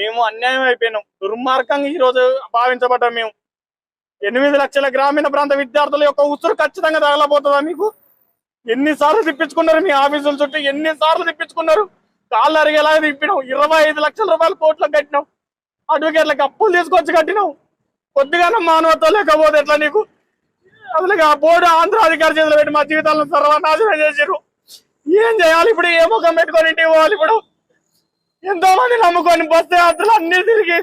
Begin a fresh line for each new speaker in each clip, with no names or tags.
మేము అన్యాయం అయిపోయినాం. దుర్మార్గంగా ఈ రోజు భావించబడ్డాం మేము. ఎనిమిది లక్షల గ్రామీణ ప్రాంత విద్యార్థుల యొక్క ఉసురు ఖచ్చితంగా తగలబోతుందా మీకు? ఎన్నిసార్లు తిప్పించుకున్నారు మీ ఆఫీసుల చుట్టూ? ఎన్నిసార్లు తిప్పించుకున్నారు? కాళ్ళు అరిగేలాగా తిప్పినాం. ఇరవై ఐదు లక్షల రూపాయలు కోట్లకు కట్టినాం. అడ్వకేట్లకు అప్పులు తీసుకొచ్చి కట్టినాం. కొద్దిగానే మానవత్వం లేకపోతే ఎట్లా నీకు? అసలు ఆ బోర్డు ఆంధ్ర అధికారి చేతులు పెట్టి మా జీవితాలను సర్వనాశనం చేసారు ఏం చేయాలి ఇప్పుడు? ఏ ముఖం పెట్టుకొని ఇంటికి పోవాలి ఇప్పుడు? ఎంతో మంది నమ్ముకొని బస్తే యాత్రలు అన్ని తిరిగి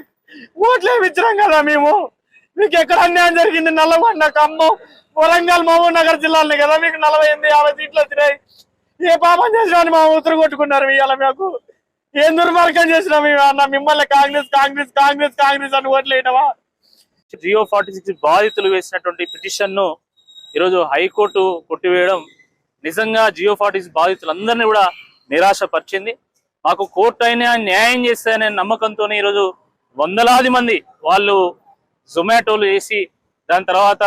ఓట్లే ఇచ్చినాం కదా మేము. మీకు ఎక్కడ అన్యాయం జరిగింది? నల్లగొండ ఖమ్మం వరంగల్ మహబూబ్ నగర్ జిల్లాలో కదా మీకు నలభై ఎనిమిది యాభై సీట్లు వచ్చినాయి. ఏ పాపం చేసినా మా ఉత్తరు కొట్టుకున్నారు ఇవాళ మీకు. ఏం దుర్మార్గం చేసినా మేము అన్న మిమ్మల్ని కాంగ్రెస్ కాంగ్రెస్ కాంగ్రెస్ కాంగ్రెస్ అని ఓట్లేయటమా
జియో ఫార్టీ సిక్స్ బాధితులు వేసినటువంటి పిటిషన్ను ఈరోజు హైకోర్టు కొట్టివేయడం నిజంగా జియో ఫార్టీ సిక్స్ బాధితులందరినీ కూడా నిరాశపరిచింది. మాకు కోర్టు అయినా న్యాయం చేస్తాయనే నమ్మకంతో ఈరోజు వందలాది మంది వాళ్ళు జొమాటోలు చేసి దాని తర్వాత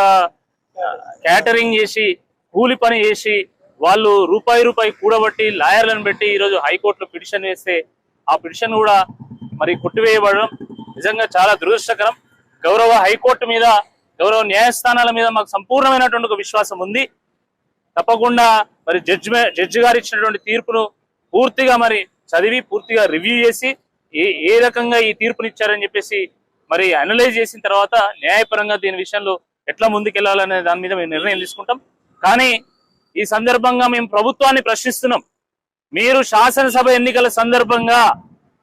క్యాటరింగ్ చేసి కూలి పని చేసి వాళ్ళు రూపాయి రూపాయి కూడబట్టి లాయర్లను పెట్టి ఈరోజు హైకోర్టులో పిటిషన్ వేస్తే ఆ పిటిషన్ కూడా మరి కొట్టివేయబడడం నిజంగా చాలా దురదృష్టకరం. గౌరవ హైకోర్టు మీద గౌరవ న్యాయస్థానాల మీద మాకు సంపూర్ణమైనటువంటి ఒక విశ్వాసం ఉంది. తప్పకుండా మరి జడ్జి జడ్జి గారు ఇచ్చినటువంటి తీర్పును పూర్తిగా మరి చదివి పూర్తిగా రివ్యూ చేసి ఏ ఏ రకంగా ఈ తీర్పునిచ్చారని చెప్పేసి మరి అనలైజ్ చేసిన తర్వాత న్యాయపరంగా దీని విషయంలో ఎట్లా ముందుకెళ్ళాలనే దాని మీద మేము నిర్ణయం తీసుకుంటాం. కానీ ఈ సందర్భంగా మేము ప్రభుత్వాన్ని ప్రశ్నిస్తున్నాం. మీరు శాసనసభ ఎన్నికల సందర్భంగా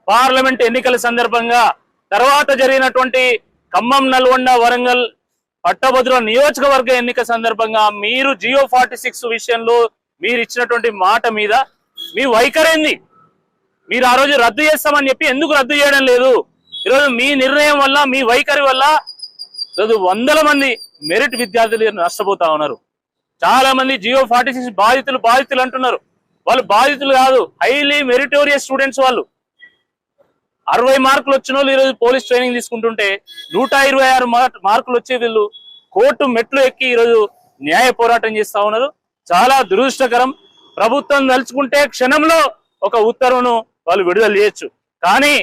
పార్లమెంట్ ఎన్నికల సందర్భంగా తర్వాత జరిగినటువంటి ఖమ్మం నల్గొండ వరంగల్ పట్టభద్రుల నియోజకవర్గ ఎన్నిక సందర్భంగా మీరు జియో ఫార్టీ సిక్స్ విషయంలో మీరు ఇచ్చినటువంటి మాట మీద మీ వైఖరేంది మీరు ఆ రోజు రద్దు చేస్తామని చెప్పి ఎందుకు రద్దు చేయడం లేదు? ఈరోజు మీ నిర్ణయం వల్ల మీ వైఖరి వల్ల ఈరోజు వందల మంది మెరిట్ విద్యార్థులు నష్టపోతా ఉన్నారు. చాలా మంది జియో ఫార్టీ సిక్స్ బాధితులు బాధితులు అంటున్నారు. వాళ్ళు బాధితులు కాదు హైలీ మెరిటోరియస్ స్టూడెంట్స్ వాళ్ళు. అరవై మార్కులు వచ్చిన వాళ్ళు ఈరోజు పోలీస్ ట్రైనింగ్ తీసుకుంటుంటే నూట ఇరవై ఆరు మార్కులు వచ్చే వీళ్ళు కోర్టు మెట్లు ఎక్కి ఈరోజు న్యాయ పోరాటం చేస్తా ఉన్నారు. చాలా దురదృష్టకరం. ప్రభుత్వం తలుచుకుంటే క్షణంలో ఒక ఉత్తర్వును వాళ్ళు విడుదల చేయొచ్చు. కానీ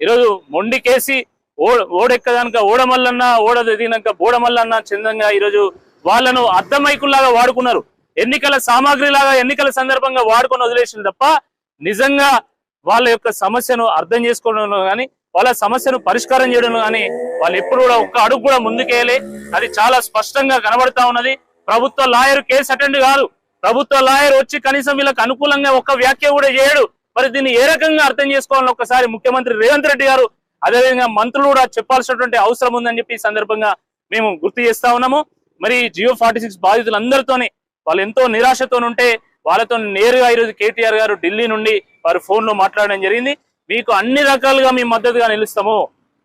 ఈరోజు మొండికేసి ఓ ఓడెక్కదానిక ఓడమల్లన్నా ఓడ దిగినాక బోడమల్లన్నా చందంగా ఈరోజు వాళ్ళను అద్దమైకుల్లాగా వాడుకున్నారు. ఎన్నికల సామాగ్రి లాగా ఎన్నికల సందర్భంగా వాడుకొని వదిలేసింది తప్ప నిజంగా వాళ్ళ యొక్క సమస్యను అర్థం చేసుకోవడంలో కానీ వాళ్ళ సమస్యను పరిష్కారం చేయడంలో కానీ వాళ్ళు ఎప్పుడు కూడా ఒక్క అడుగు కూడా ముందుకేయలే. అది చాలా స్పష్టంగా కనబడతా ఉన్నది. ప్రభుత్వ లాయర్ కేసు అటెండ్ కాదు. ప్రభుత్వ లాయర్ వచ్చి కనీసం వీళ్ళకి అనుకూలంగా ఒక్క వ్యాఖ్య కూడా చేయడు. మరి దీన్ని ఏ రకంగా అర్థం చేసుకోవాలని ఒకసారి ముఖ్యమంత్రి రేవంత్ రెడ్డి గారు అదేవిధంగా మంత్రులు కూడా చెప్పాల్సినటువంటి అవసరం ఉందని చెప్పి ఈ సందర్భంగా మేము గుర్తు చేస్తా ఉన్నాము. మరి జియో ఫార్టీ సిక్స్ బాధితులందరితోనే వాళ్ళు ఎంతో నిరాశతో ఉంటే వాళ్ళతో నేరుగా ఈరోజు కేటీఆర్ గారు ఢిల్లీ నుండి వారి ఫోన్లో మాట్లాడడం జరిగింది. మీకు అన్ని రకాలుగా మేము మద్దతుగా నిలుస్తాము.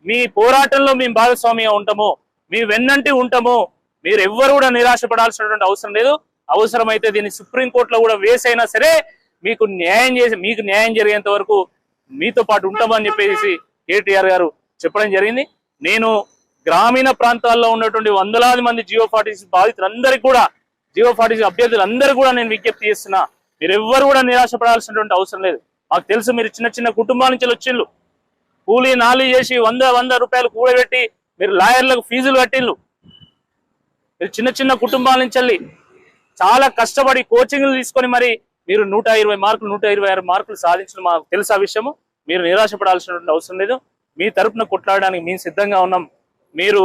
మీ పోరాటంలో మేము భాగస్వామిగా ఉంటాము. మీ వెన్నంటి ఉంటాము. మీరు ఎవ్వరు కూడా నిరాశపడాల్సినటువంటి అవసరం లేదు. అవసరమైతే దీన్ని సుప్రీంకోర్టులో కూడా వేసైనా సరే మీకు న్యాయం చేసి మీకు న్యాయం జరిగేంత వరకు మీతో పాటు ఉంటామని చెప్పేసి కేటీఆర్ గారు చెప్పడం జరిగింది. నేను గ్రామీణ ప్రాంతాల్లో ఉన్నటువంటి వందలాది మంది జియో ఫార్టీసీ బాధితులందరికీ కూడా జియో ఫార్టీసీ అభ్యర్థులందరూ కూడా నేను విజ్ఞప్తి చేస్తున్నా మీరు ఎవ్వరు కూడా నిరాశపడాల్సినటువంటి అవసరం లేదు. మాకు తెలుసు మీరు చిన్న చిన్న కుటుంబాల నుంచి వచ్చిండ్రు. కూలీ నాలి చేసి వంద వంద రూపాయలు కూడబెట్టి మీరు లాయర్లకు ఫీజులు కట్టిండ్రు. మీరు చిన్న చిన్న కుటుంబాల నుంచి వెళ్ళి చాలా కష్టపడి కోచింగ్లు తీసుకొని మరి మీరు నూట ఇరవై మార్కులు నూట ఇరవై ఆరు మార్కులు సాధించడం మాకు తెలుసు ఆ విషయము? మీరు నిరాశపడాల్సినటువంటి అవసరం లేదు. మీ తరపున కొట్లాడడానికి మేము సిద్ధంగా ఉన్నాం. మీరు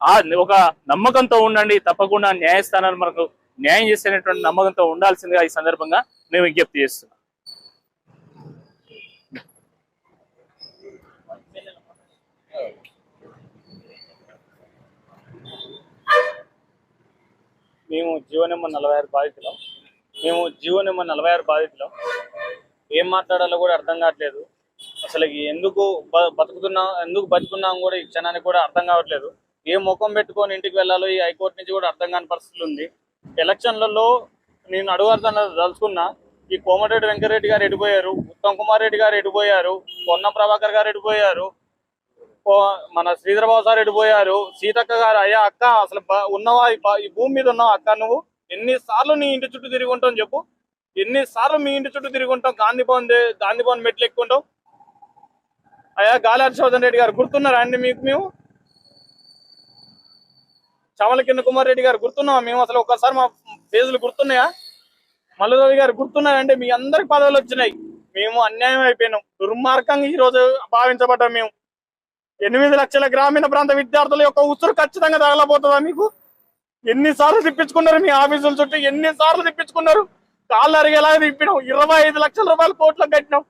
ఆ ఒక నమ్మకంతో ఉండండి తప్పకుండా న్యాయస్థానాన్ని మనకు న్యాయం చేసేటటువంటి నమ్మకంతో ఉండాల్సిందిగా ఈ సందర్భంగా మేము విజ్ఞప్తి చేస్తున్నాం.
మేము జీవనమ్మ నలభై ఆరు బాధితులం. మేము జీవో నెంబర్ నలభై ఆరు బాధితులం. ఏం మాట్లాడాలో కూడా అర్థం కావట్లేదు. అసలు ఎందుకు బ- బతుకుతున్నాం ఎందుకు బతుకున్నాం కూడా ఈ క్షణానికి కూడా అర్థం కావట్లేదు. ఏ ముఖం పెట్టుకొని ఇంటికి వెళ్ళాలో ఈ హైకోర్టు నుంచి కూడా అర్థం కాని పరిస్థితులు ఉంది. ఎలక్షన్లలో నేను అడుగుతాను తలుచుకున్నా ఈ కోమటిరెడ్డి వెంకటరెడ్డి గారు ఎడిపోయారు ఉత్తమ్ కుమార్ రెడ్డి గారు ఎడిపోయారు పొన్న ప్రభాకర్ గారు ఎడిపోయారు ఓ- మన శ్రీధరబాబు సార్ ఎడిపోయారు సీతక్క గారు అయ్యా అక్క అసలు ఉన్నవా ఈ భూమి మీద ఉన్నావు అక్క నువ్వు? ఎన్నిసార్లు నీ ఇంటి చుట్టూ తిరిగి ఉంటావు చెప్పు. ఎన్నిసార్లు మీ ఇంటి చుట్టూ తిరిగి ఉంటాం గాంధీ భవన్ గాంధీ భవన్ మెట్లు ఎక్కుంటాం అయ్యా గాలి హర్షవర్ధన్ రెడ్డి గారు గుర్తున్నారా అండి మీకు మేము? చమల కింద కుమార్ రెడ్డి గారు గుర్తున్నాం మేము? అసలు ఒక్కసారి మా ఫేజులు గుర్తున్నాయా? మల్లురవి గారు గుర్తున్నారంటే మీ అందరికి పదవులు వచ్చినాయి. మేము అన్యాయం అయిపోయినాం. దుర్మార్గంగా ఈ రోజు భావించబడ్డాం మేము. ఎనిమిది లక్షల గ్రామీణ ప్రాంత విద్యార్థుల యొక్క ఉసురు ఖచ్చితంగా తగలబోతుందా మీకు? ఎన్నిసార్లు తిప్పించుకున్నారు మీ ఆఫీసుల చుట్టూ? ఎన్నిసార్లు తిప్పించుకున్నారు? కాళ్ళు అరిగేలా తిప్పినాం ఇరవై ఐదు లక్షల రూపాయలు కోట్లకు కట్టినాం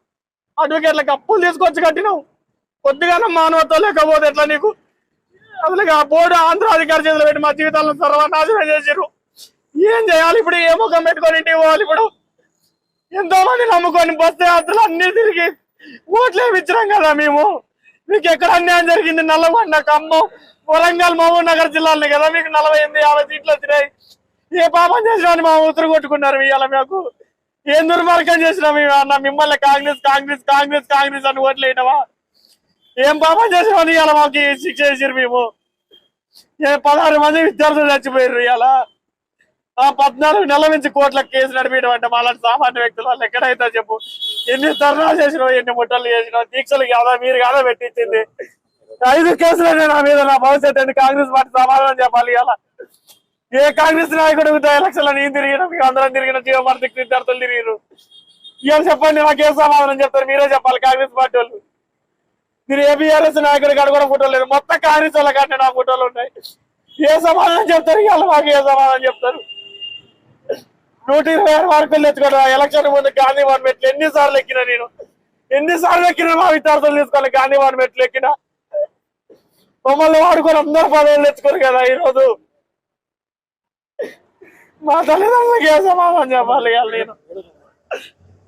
అడ్వకేట్లకు అప్పులు తీసుకొచ్చి కట్టినాం కొద్దిగానే మానవత్వం లేకపోతే ఎట్లా నీకు? అసలు ఆ బోర్డు ఆంధ్ర అధికారి చేతులు పెట్టి మా జీవితాలను సర్వనాశనం చేసారు ఏం చేయాలి ఇప్పుడు? ఏ ముఖం పెట్టుకొని ఇంటికి పోవాలి ఇప్పుడు? ఎంతో మంది నమ్ముకొని బస్సు యాత్రలు అన్ని తిరిగి ఓట్లు విచ్చినాం కదా మేము? మీకు ఎక్కడ అన్యాయం జరిగింది? నల్లగొండ ఖమ్మం. వరంగల్ మహబూబ్ నగర్ జిల్లాలో కదా మీకు నలభై ఎనిమిది యాభై సీట్లు వచ్చినాయి. ఏ పాపం చేసినా మా ఉత్తరు కొట్టుకున్నారు ఇవాళ మాకు. ఏం దుర్మార్గం చేసినా మేము అన్న మిమ్మల్ని కాంగ్రెస్ కాంగ్రెస్ కాంగ్రెస్ కాంగ్రెస్ అని ఓట్లు వేయటమా? ఏం పాపం చేసామని ఇవాళ మాకు శిక్ష చేసిరు మేము. ఏ పదహారు మంది విద్యార్థులు చచ్చిపోయారు ఇవాళ. ఆ పద్నాలుగు నెలల నుంచి కోట్ల కేసు నడిపించడం అంటే మాలాంటి సామాన్య వ్యక్తుల. వాళ్ళు ఎక్కడైతే చెప్పు ఎన్ని ధర్నాలు చేసినావు ఎన్ని ముట్టలు చేసినావు దీక్షలు కాదా మీరు కాదా పెట్టించింది? ఐదు కేసులు నా మీద నా భవిష్యత్ ఏంటి? కాంగ్రెస్ పార్టీ సమాధానం చెప్పాలి ఇలా. ఏ కాంగ్రెస్ నాయకుడు ఎలక్షన్లో నేను తిరిగిన మీకు అందరం తిరిగిన జీవభారతి విద్యార్థులు తిరిగిరు ఇవాళ చెప్పండి నాకేం సమాధానం చెప్తారు? మీరే చెప్పాలి కాంగ్రెస్ పార్టీ వాళ్ళు. మీరు ఏ బీఆర్ఎస్ నాయకుడు కాడ కూడా ఫోటోలు లేదు. మొత్తం కాంగ్రెస్ వాళ్ళ కంటే నా ఫోటోలు ఉన్నాయి. ఏ సమాధానం చెప్తారు? ఇవాళ మాకు ఏ సమాధానం చెప్తారు? నూట ఇరవై ఆరు మార్కులు తెచ్చుకోవడం ఎలక్షన్ ముందు గాంధీ వన్ మెట్లు ఎన్నిసార్లు ఎక్కినా నేను? ఎన్నిసార్లు ఎక్కినా మా విద్యార్థులు తీసుకోవాలి గాంధీ వన్ మెట్లు ఎక్కినా? మమ్మల్ని వాడుకొని అందరు పదవులు తెచ్చుకోరు కదా ఈ రోజు మా తల్లిదండ్రులకి ఏం సమాధానం చెప్పాలి నేను?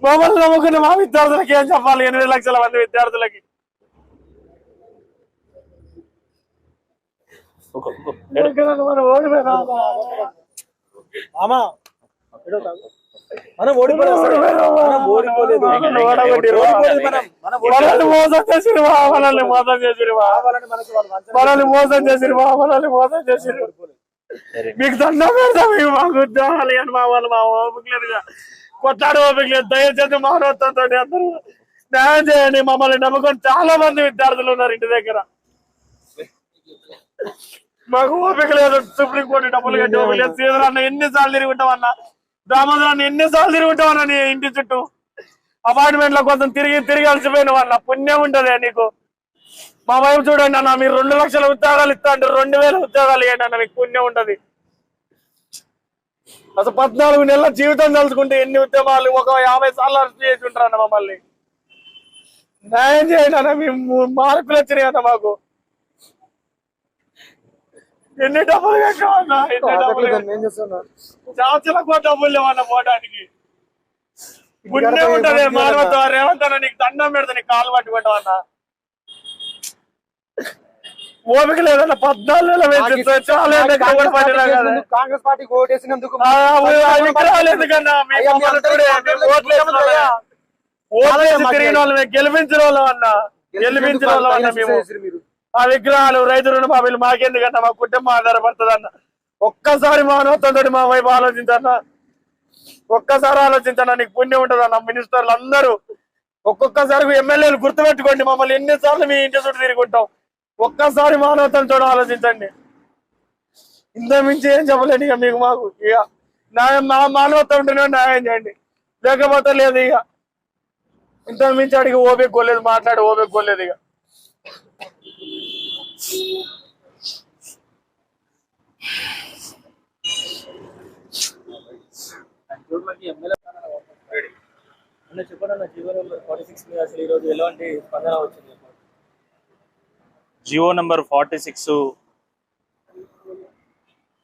మమ్మల్ని నమ్ముకున్న మా విద్యార్థులకి ఏం చెప్పాలి? ఎనిమిది లక్షల మంది విద్యార్థులకి. మనం ఓడిపోయినా
మనం ఓడిపోలేదు. మనం ఓడిపోలేదు.
మనల్ని మోసం చేసిరువా మనల్ని మోసం
వంచన
మనల్ని మోసం చేసిరువా మనల్ని మోసం చేసిరు
సరే.
మీకు దండం పెడతాం మాకు ఉద్యోగాలు అని మా వాళ్ళు మా ఓపిక లేదుగా కొట్లాడు ఓపిక లేదు. దయచేసి మానవత్వంతో అందరూ న్యాయం చేయండి. మమ్మల్ని నమ్ముకొని చాలా మంది విద్యార్థులు ఉన్నారు ఇంటి దగ్గర. మాకు ఓపిక లేదు. సుప్రీం కోర్టు డబ్బులు కట్టి ఓపిక లేదు. శ్రీధర్ అన్న ఎన్నిసార్లు తిరిగి ఉంటామన్నా ఎన్నిసార్లు తిరిగి నీ ఇంటి చుట్టూ? అపార్ట్మెంట్ల కోసం తిరిగి తిరిగి అలసిపోయిన వాళ్ళ పుణ్యం ఉంటదే నీకు. మా వైపు చూడండి అన్న మీరు రెండు లక్షల ఉద్యోగాలు ఇస్తా అంటే రెండు వేల ఉద్యోగాలు ఇవ్వండి అన్న మీకు పుణ్యం ఉంటది. అసలు పద్నాలుగు నెలల జీవితం తలుచుకుంటే ఎన్ని ఉద్యమాలు ఒక యాభై సార్లు అరెస్ట్ చేసి ఉంటారన్న మమ్మల్ని. న్యాయం చేయండి అన్న మేము మార్కులు వచ్చినాయి అన్న మాకు. ఎన్ని డబ్బులు కట్టామన్నా ఎన్ని డబ్బులు కూడా డబ్బులు లేవన్న పోవడానికి పుణ్యం ఉంటది మానవత్వం రేవంత్ అన్న నీకు దండం పెడతా నీకు కాలు పట్టుకుంటావు అన్న? ఓపిక లేదన్న పద్నాలుగు నెలల చాలా.
కాంగ్రెస్ పార్టీకి ఓటేసినందుకు
ఎందుకన్నా వాళ్ళే. తిరిగిన మేము గెలిపించిన వాళ్ళం అన్న గెలిపించిన వాళ్ళం అన్న మేము.
మీరు?
ఆ విగ్రహాలు రైతు రుణమాఫీలు మాకెందుకన్నా? మా కుటుంబం ఆధారపడుతుంది అన్న ఒక్కసారి మానవత్వంతో మా వైపు ఆలోచించన్న. ఒక్కసారి ఆలోచించన్న నీకు పుణ్యం ఉంటుంది అన్న మినిస్టర్లు అందరూ ఒక్కొక్కసారి ఎమ్మెల్యేలు గుర్తుపెట్టుకోండి మమ్మల్ని ఎన్నిసార్లు మీ ఇంటి చుట్టూ తిరుగుంటాం. ఒక్కసారి మానవత్వంతో ఆలోచించండి. ఇంత మించి ఏం చెప్పలేండి ఇక మీకు మాకు. ఇక న్యాయం మా మానవత్వం ఉంటేనే న్యాయం చేయండి. లేకపోతే లేదు ఇక. ఇంత మించి అడిగి ఓపెక్కోలేదు మాట్లాడి ఓపెక్కోలేదు ఇక.
అన్న చెప్పండి జీవో నెంబర్ ఫార్టీ సిక్స్ మీద అసలు ఈరోజు ఎలాంటి స్పందన వచ్చింది
జియో నెంబర్ ఫార్టీ సిక్స్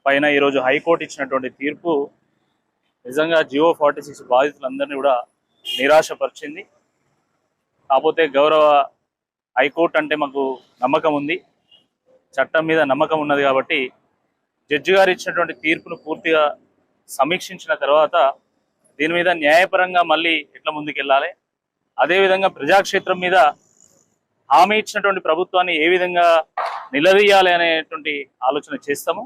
పైన ఈరోజు హైకోర్టు ఇచ్చినటువంటి తీర్పు నిజంగా జియో ఫార్టీ సిక్స్ బాధితులందరినీ కూడా నిరాశపరిచింది. కాకపోతే గౌరవ హైకోర్టు అంటే మాకు నమ్మకం ఉంది. చట్టం మీద నమ్మకం ఉన్నది కాబట్టి జడ్జి గారు ఇచ్చినటువంటి తీర్పును పూర్తిగా సమీక్షించిన తర్వాత దీని మీద న్యాయపరంగా మళ్ళీ ఎట్లా ముందుకెళ్ళాలి? అదేవిధంగా ప్రజాక్షేత్రం మీద హామీ ఇచ్చినటువంటి ప్రభుత్వాన్ని ఏ విధంగా నిలదీయాలి అనేటువంటి ఆలోచన చేస్తాము.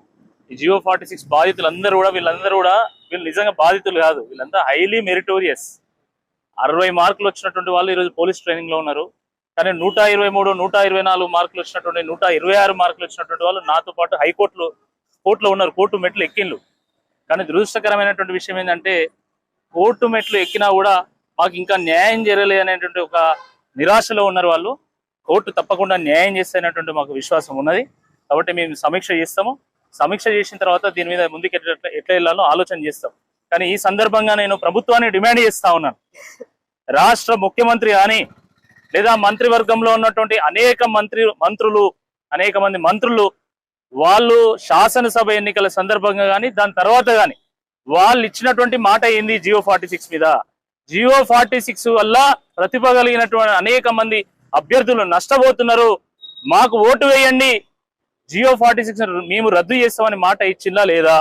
ఈ జియో ఫార్టీ సిక్స్ బాధితులందరూ కూడా వీళ్ళందరూ కూడా వీళ్ళు నిజంగా బాధితులు కాదు. వీళ్ళంతా హైలీ మెరిటోరియస్ అరవై మార్కులు వచ్చినటువంటి వాళ్ళు ఈరోజు పోలీస్ ట్రైనింగ్లో ఉన్నారు. కానీ నూట ఇరవై మూడు నూట ఇరవై నాలుగు మార్కులు వచ్చినటువంటి నూట ఇరవై ఆరు మార్కులు వచ్చినటువంటి వాళ్ళు నాతో పాటు హైకోర్టులో కోర్టులో ఉన్నారు కోర్టు మెట్లు ఎక్కిండ్లు. కానీ దురదృష్టకరమైనటువంటి విషయం ఏంటంటే కోర్టు మెట్లు ఎక్కినా కూడా మాకు ఇంకా న్యాయం జరగలేదు అనేటువంటి ఒక నిరాశలో ఉన్నారు వాళ్ళు. కోర్టు తప్పకుండా న్యాయం చేస్తాయనేటువంటి మాకు విశ్వాసం ఉన్నది. కాబట్టి మేము సమీక్ష చేస్తాము. సమీక్ష చేసిన తర్వాత దీని మీద ముందుకు ఎట్లా ఎట్లా వెళ్ళాలో ఆలోచన చేస్తాం. కానీ ఈ సందర్భంగా నేను ప్రభుత్వాన్ని డిమాండ్ చేస్తా ఉన్నాను. రాష్ట్ర ముఖ్యమంత్రి కానీ లేదా మంత్రివర్గంలో ఉన్నటువంటి అనేక మంత్రి మంత్రులు అనేక మంది మంత్రులు వాళ్ళు శాసనసభ ఎన్నికల సందర్భంగా కానీ దాని తర్వాత కానీ వాళ్ళు ఇచ్చినటువంటి మాట ఏంది జియో ఫార్టీ సిక్స్ మీద? జియో ఫార్టీ సిక్స్ వల్ల ప్రతిభ కలిగినటువంటి అనేక మంది అభ్యర్థులు నష్టపోతున్నారు. మాకు ఓటు వేయండి. జియో ఫార్టీ సిక్స్ మేము రద్దు చేస్తామని మాట ఇచ్చిందా లేదా?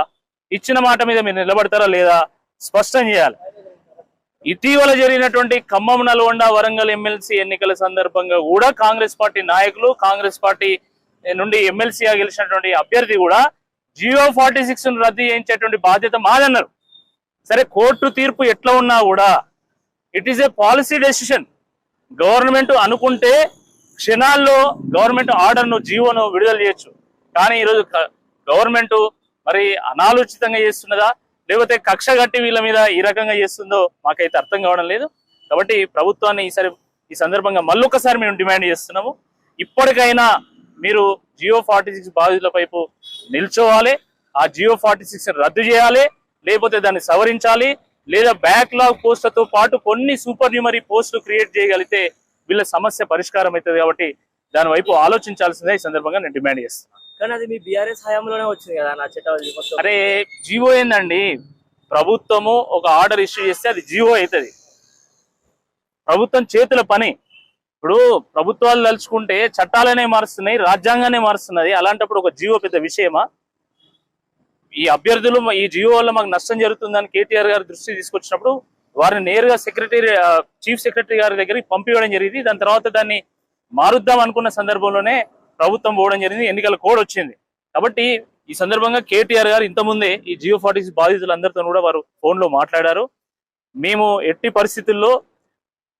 ఇచ్చిన మాట మీద మీరు నిలబడతారా లేదా? స్పష్టం చేయాలి. ఇటీవల జరిగినటువంటి ఖమ్మం నల్గొండ వరంగల్ ఎమ్మెల్సీ ఎన్నికల సందర్భంగా కూడా కాంగ్రెస్ పార్టీ నాయకులు కాంగ్రెస్ పార్టీ నుండి ఎమ్మెల్సీగా గెలిచినటువంటి అభ్యర్థి కూడా జియో ఫార్టీ సిక్స్ రద్దు చేయించేటువంటి బాధ్యత మాదన్నారు. సరే కోర్టు తీర్పు ఎట్లా ఉన్నా కూడా it is a policy decision government అనుకుంటే క్షణాల్లో గవర్నమెంట్ ఆర్డర్ను జీవోను విడుదల చేయొచ్చు. కానీ ఈరోజు గవర్నమెంట్ మరి అనాలోచితంగా చేస్తున్నదా? లేకపోతే కక్ష కట్టి వీళ్ళ మీద ఈ రకంగా చేస్తుందో మాకైతే అర్థం కావడం లేదు. కాబట్టి ప్రభుత్వాన్ని ఈసారి ఈ సందర్భంగా మళ్ళొకసారి మేము డిమాండ్ చేస్తున్నాము. ఇప్పటికైనా మీరు జియో ఫార్టీ సిక్స్ బాధితుల వైపు నిల్చోవాలి. ఆ జియో ఫార్టీ సిక్స్ రద్దు చేయాలి. లేకపోతే దాన్ని సవరించాలి. లేదా బ్యాక్లాగ్ పోస్టులతో పాటు కొన్ని సూపర్ న్యూమరీ పోస్టులు క్రియేట్ చేయగలిగితే వీళ్ళ సమస్య పరిష్కారం అవుతుంది కాబట్టి దాని వైపు ఆలోచించాల్సిందే ఈ సందర్భంగా నేను డిమాండ్ చేస్తున్నాను.
కానీ అది మీ బీఆర్ఎస్ హయాంలోనే వచ్చింది కదా నా చట్టాలు మొత్తం.
అరే జీవో ఏందండి? ప్రభుత్వము ఒక ఆర్డర్ ఇష్యూ చేస్తే అది జీవో అవుతుంది. ప్రభుత్వం చేతుల పని. ఇప్పుడు ప్రభుత్వాలు తలుచుకుంటే చట్టాలనే మారుస్తున్నాయి రాజ్యాంగానే మారుస్తున్నది. అలాంటప్పుడు ఒక జీవో పెద్ద విషయమా? ఈ అభ్యర్థులు ఈ జీవో వల్ల మాకు నష్టం జరుగుతుందని కేటీఆర్ గారి దృష్టి తీసుకొచ్చినప్పుడు వారిని నేరుగా సెక్రటరీ చీఫ్ సెక్రటరీ గారి దగ్గరికి పంపించడం జరిగింది. దాని తర్వాత దాన్ని మారుద్దాం అనుకున్న సందర్భంలోనే ప్రభుత్వం పోవడం జరిగింది ఎన్నికల కోడ్ వచ్చింది. కాబట్టి ఈ సందర్భంగా కేటీఆర్ గారు ఇంతకుముందే ఈ జియో ఫార్టీ బాధితులందరితో కూడా వారు ఫోన్లో మాట్లాడారు. మేము ఎట్టి పరిస్థితుల్లో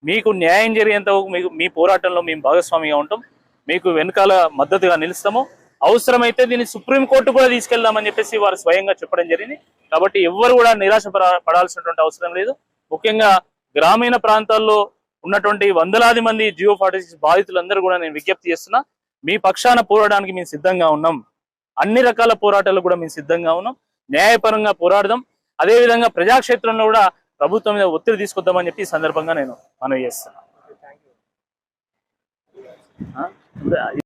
మీకు న్యాయం జరిగేంత వరకు మీకు మీ పోరాటంలో మేము భాగస్వామిగా ఉంటాం. మీకు వెనకాల మద్దతుగా నిలుస్తాము. అవసరమైతే దీన్ని సుప్రీం కోర్టు కూడా తీసుకెళ్దామని చెప్పేసి వారు స్వయంగా చెప్పడం జరిగింది. కాబట్టి ఎవ్వరు కూడా నిరాశ పడాల్సినటువంటి అవసరం లేదు. ముఖ్యంగా గ్రామీణ ప్రాంతాల్లో ఉన్నటువంటి వందలాది మంది జియో ఫార్టీసిక్స్ బాధితులందరూ కూడా నేను విజ్ఞప్తి చేస్తున్నా. మీ పక్షాన పోరాడడానికి మేము సిద్ధంగా ఉన్నాం. అన్ని రకాల పోరాటాలు కూడా మేము సిద్ధంగా ఉన్నాం. న్యాయపరంగా పోరాడదాం. అదే విధంగా ప్రజాక్షేత్రంలో కూడా ప్రభుత్వం మీద ఒత్తిడి తీసుకొద్దామని చెప్పి ఈ సందర్భంగా నేను మనవి చేస్తాను